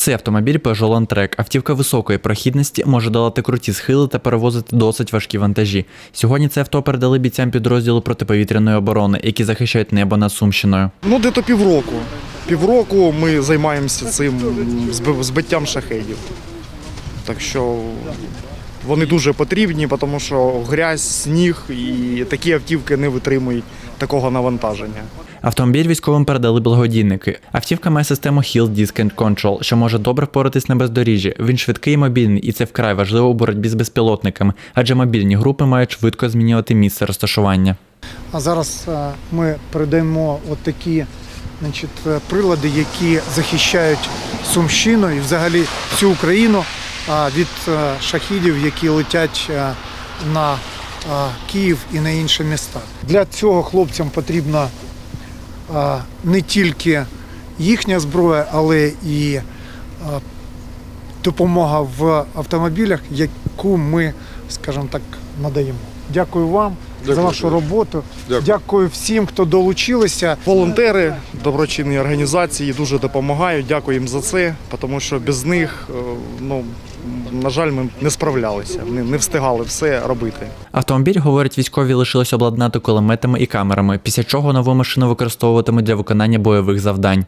Цей автомобіль Peugeot Landtrek. Автівка високої прохідності може долати круті схили та перевозити досить важкі вантажі. Сьогодні це авто передали бійцям підрозділу протиповітряної оборони, які захищають небо над Сумщиною. Ну, де-то півроку. Півроку ми займаємося цим зб- збиттям шахедів. Так що вони дуже потрібні, тому що грязь, сніг і такі автівки не витримують такого навантаження. Автомобіль військовим передали благодійники. Автівка має систему Hill Disc and Control, що може добре впоратись на бездоріжжі. Він швидкий і мобільний, і це вкрай важливо у боротьбі з безпілотниками, адже мобільні групи мають швидко змінювати місце розташування. А зараз е, ми передаємо от такі значить, е, прилади, які захищають Сумщину і взагалі всю Україну від е, шахідів, які летять е, на е, Київ і на інші міста. Для цього хлопцям потрібна не тільки їхня зброя, але і допомога в автомобілях, яку ми, скажімо так, надаємо. Дякую вам за вашу роботу. Дякую. всім, хто долучилися. Волонтери, доброчинні організації дуже допомагають. Дякую їм за це, тому що без них, е, ну, на жаль, ми не справлялися, не, не встигали все робити. Автомобіль, говорять військові, лишилось обладнати кулеметами і камерами, після чого нову машину використовуватимуть для виконання бойових завдань.